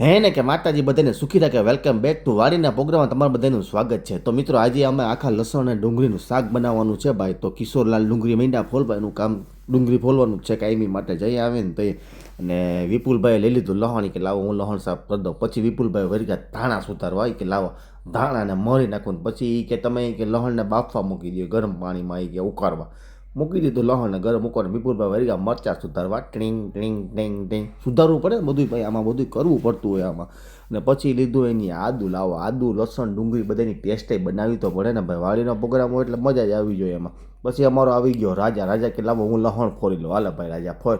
હે ને કે માતાજી બધાને સુખી રાખે. વેલકમ બેક ટુ વાડીના પ્રોગ્રામમાં તમારું બધાનું સ્વાગત છે. તો મિત્રો, આજે અમે આખા લસણ અને ડુંગળીનું શાક બનાવવાનું છે ભાઈ. તો કિશોરલાલ ડુંગળી મીંડા ફોલભાઈનું કામ, ડુંગળી ફોલવાનું છે કાયમી માટે. જઈ આવે ને તઈ. અને વિપુલભાઈએ લઈ લીધું લહણ કે લાવો, હું લહણ સાફ કરી દઉં. પછી વિપુલભાઈ વરગા ધાણા સુધારવા કે લાવો. ધાણાને મરી નાખું પછી એ કે તમે કે લહણને બાફવા મૂકી દો ગરમ પાણીમાં એ કે ઉકાળવા. મૂકી દીધું લહણને ગરમ મૂકોને વિપુલભાઈ ગયા મરચાં સુધારવા ટીંગ ટીંગ ટીંગ ટીંગ સુધારવું પડે ને બધું ભાઈ, આમાં બધું કરવું પડતું હોય આમાં. અને પછી લીધું એની આદુ લાવો, આદુ, લસણ, ડુંગળી બધાની પેસ્ટે બનાવી તો પડે ને ભાઈ, વાળીનો પ્રોગ્રામ હોય એટલે મજા જ આવી જોઈએ એમાં. પછી અમારો આવી ગયો રાજા રાજા કે લાવો હું લહણ ફોરી લઉં. હાલ ભાઈ રાજા, ફોર.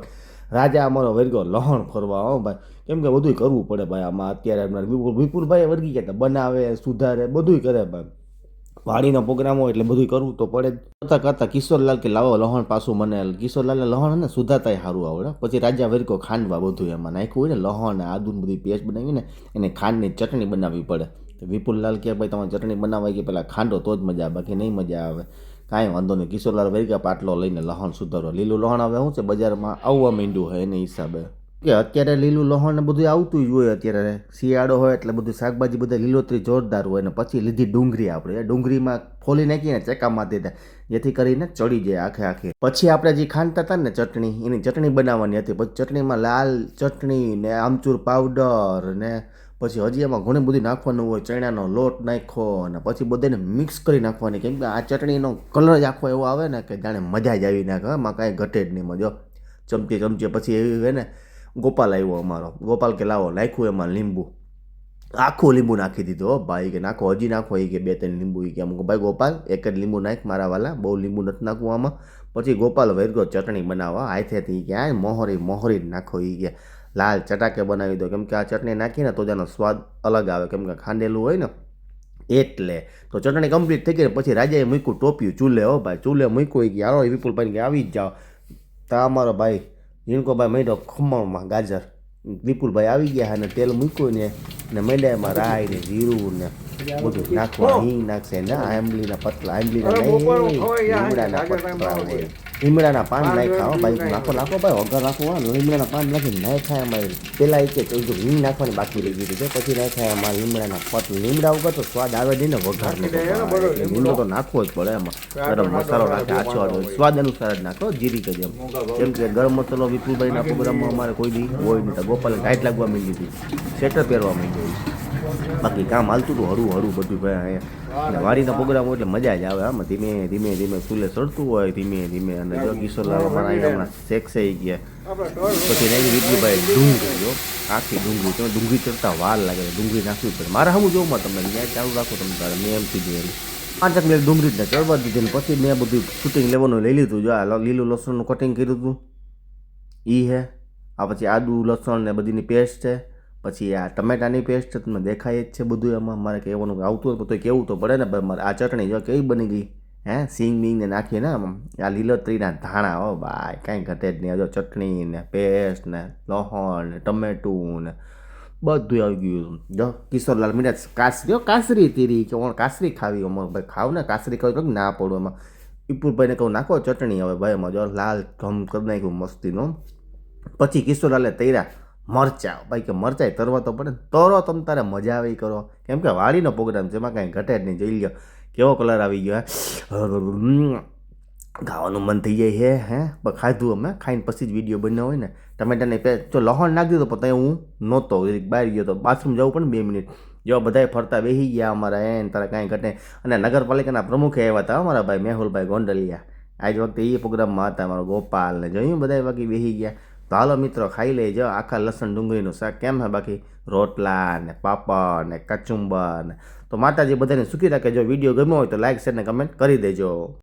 રાજા અમારો વર્ગો લહણ ફરવા, હો ભાઈ. કેમ કે બધું કરવું પડે ભાઈ આમાં. અત્યારે વિપુલ વિપુલભાઈ વર્ગી ગયા બનાવે, સુધારે બધું કરે ભાઈ. વાડીનો પ્રોગ્રામ હોય એટલે બધું કરવું તો પડે. કરતાં કરતાં કિશોરલાલ કે લાવો લહણ પાછું મને. કિશોરલાલને લહણ ને સુધાતાય સારું આવડે. પછી રાજા વરિકો ખાંડવા બધું એમાં નાખ્યું હોય ને, લહણ ને આદુને બધી પેસ્ટ બનાવીને એને ખાંડની ચટણી બનાવવી પડે. તો વિપુલલાલ કે ભાઈ, તમારે ચટણી બનાવવા કે પહેલાં ખાંડો તો જ મજા આવે, બાકી નહીં મજા આવે. કાંઈ વાંધો નહીં. કિશોરલાલ વરગા પાટલો લઈને લહણ સુધારો. લીલું લહણ હવે શું છે? બજારમાં આવવા માંડ્યું હોય એને હિસાબે. કે અત્યારે લીલું લોહણ ને બધું આવતું જ હોય અત્યારે. શિયાળો હોય એટલે બધું શાકભાજી બધા લીલોતરી જોરદાર હોય ને પછી લીધી ડુંગળી આપણે ડુંગળીમાં ફોલી નાખીને ચેકામાં દીધા જેથી કરીને ચડી જાય આખે આખે. પછી આપણે જે ખાંડતા હતા ને ચટણી, એની ચટણી બનાવવાની હતી. પછી ચટણીમાં લાલ ચટણી ને આમચૂર પાવડર ને પછી હજી એમાં ઘણી બધી નાખવાનું હોય. ચણાનો લોટ નાખો અને પછી બધાને મિક્સ કરી નાખવાની. કેમ કે આ ચટણીનો કલર જ આખો એવો આવે ને કે જાણે મજા જ આવી નાખે. એમાં કાંઈ ઘટે જ નહીં. મજો ચમચી ચમચી પછી એવી હોય ને ગોપાલ આવ્યો અમારો. ગોપાલ કે લાવો નાખ્યું એમાં લીંબુ. આખું લીંબુ નાખી દીધું હો ભાઈ, કે નાખો, હજી નાખો, એ કે બે ત્રણ લીંબુ, એ કે અમુક ભાઈ ગોપાલ, એક જ લીંબુ નાખ મારા વાલા, બહુ લીંબુ નથી નાખવું આમાં. પછી ગોપાલ વૈરગો ચટણી બનાવવા, હાથેથી કે આ મોહરી મોહરી નાખો એ કે. લાલ ચટાકે બનાવી દો, કેમ કે આ ચટણી નાખીને તો તેનો સ્વાદ અલગ આવે, કેમ કે ખાંડેલું હોય ને. એટલે, તો ચટણી કમ્પ્લીટ થઈ ગઈ પછી રાજાએ મૂક્યું ટોપ્યું, ચૂલે હો ભાઈ, ચૂલે મૂક્યું કે યારો વિપુલભાઈ કે આવી જ જાઓ. તા અમારો ભાઈ જીણકોભાઈ મેળો ખમણમાં ગાજર વિપુલભાઈ આવી ગયા અને તેલ મૂક્યું ને ને મેંડામાં રાઈ ને જીરું ને બધું નાખવા હિંગ નાખશે ને આંબલીના પતલા આંબલીના લીમડાના પતલા હોય. લીમડાના પાન નાખ્યા હો ભાઈ નાખો નાખો ભાઈ વગર નાખો હા લીમડાના પાન નાખી નાખ્યા એમાં પેલા એક એક હિંગ નાખવાની બાકી રહી ગયું છે પછી નાખ્યા એમાં લીમડાના પત લીમડા વગર તો સ્વાદ આવે નહીં ને વઘાર લીમડો તો. નાખવો જ પડે એમાં. ગરમ મસાલો નાખે આછો આછો સ્વાદ અનુસાર જ નાખો જીરી કરી એમ જેમ કે ગરમ મસાલો વિપુલભાઈના પ્રોગ્રામમાં અમારે કોઈ દી હોય નહીં તો ગોપાલે ટાઈટ લાગવા માંડી હતી. સ્વેટર પહેરવા માંડી બાકી કામ હાલતું હતું હળવું હળવું બધું ભાઈ અને વારીના પ્રોગ્રામ એટલે મજા જ આવે. આમાં ધીમે ધીમે ધીમે ફૂલે ચડતું હોય, ધીમે ધીમે અને જો કિશોરલાલ અહીંયા હમણાં શેકસાઈ ગયા. પછી નહીં ભાઈ ડુંગળી જો આખી ડુંગળી. તમે ડુંગળી ચડતા વાર લાગે ડુંગળી નાખવી પડે. મારે હમું જોઉં તમને. ત્યાં ચાલુ રાખો તમે તારે. મેં એમ કીધું એમ. પાંચ મિનિટ ડુંગળી જ ચડવા દીધી પછી મેં બધું શૂટિંગ લેવાનું લઈ લીધું. જો આ લીલું લસણનું કટિંગ કર્યું હતું. એ હે. આ પછી આદુ, લસણ ને બધીની પેસ્ટ છે. પછી આ ટમેટાની પેસ્ટ છે, તમને દેખાય જ છે બધું એમાં. મારે કહેવાનું આવતું હોય તો કેવું તો પડે ને ભાઈ મારે આ ચટણી જો કેવી બની ગઈ? હે, સિંગ મિંગ ને નાખીએ ને આમ. આ લીલોતરીના ધાણા, હો ભાઈ, કાંઈ ઘટે જ નહીં. જો ચટણી ને પેસ્ટ ને લહણ ને ટમેટું ને બધું આવી ગયું જો, કિશોરલાલ મીઠા કાસરી કાસરી તીરી કે ઓણ કાસરી ખાવી અમારે ભાઈ ખાવ ને, કાસરી ખાવી ના પડું એમાં. ઈપુરભાઈને કહું, નાખો ચટણી હવે ભાઈ એમાં. જો લાલ ધમ કરી નાખ્યું મસ્તીનો. પછી કિશોરલાલે તૈરા, મરચા. ભાઈ કે મરચાં તરવા તો પડે તરો તમ તારે મજા આવી કરો. કેમ કે વાડીનો પ્રોગ્રામ છે, એમાં કાંઈ ઘટે જ નહીં. જોઈ લ્યો, કેવો કલર આવી ગયો ખાવાનું મન થઈ જાય હે હે. ખાધું અમે. ખાઈને પછી જ વીડિયો બન્યો હોય ને. ટમેટાની પે જો લહણ નાખી દીધો પણ ત્યાં હું નહોતો. બહાર ગયો તો બાથરૂમ જવું પણ બે મિનિટ. જો બધાય ફરતા બેસી ગયા અમારા એન તારા કાંઈ ઘટે. અને નગરપાલિકાના પ્રમુખે આવ્યા હતા અમારા ભાઈ, મેહુલભાઈ ગોંડલિયા. આજ વખતે એ પ્રોગ્રામમાં હતા અમારો ગોપાલ ને. જોયું બધા બાકી બેસી ગયા. તો હાલો મિત્રો, ખાઈ લેજો. આખા લસણ ડુંગળીનું શાક કેમ છે બાકી? રોટલા ને પાપડ ને કચુંબર ને. તો માતાજી બધાને સુખી રાખે. જો વીડિયો ગમ્યો હોય તો લાઈક શેર ને કમેન્ટ કરી દેજો.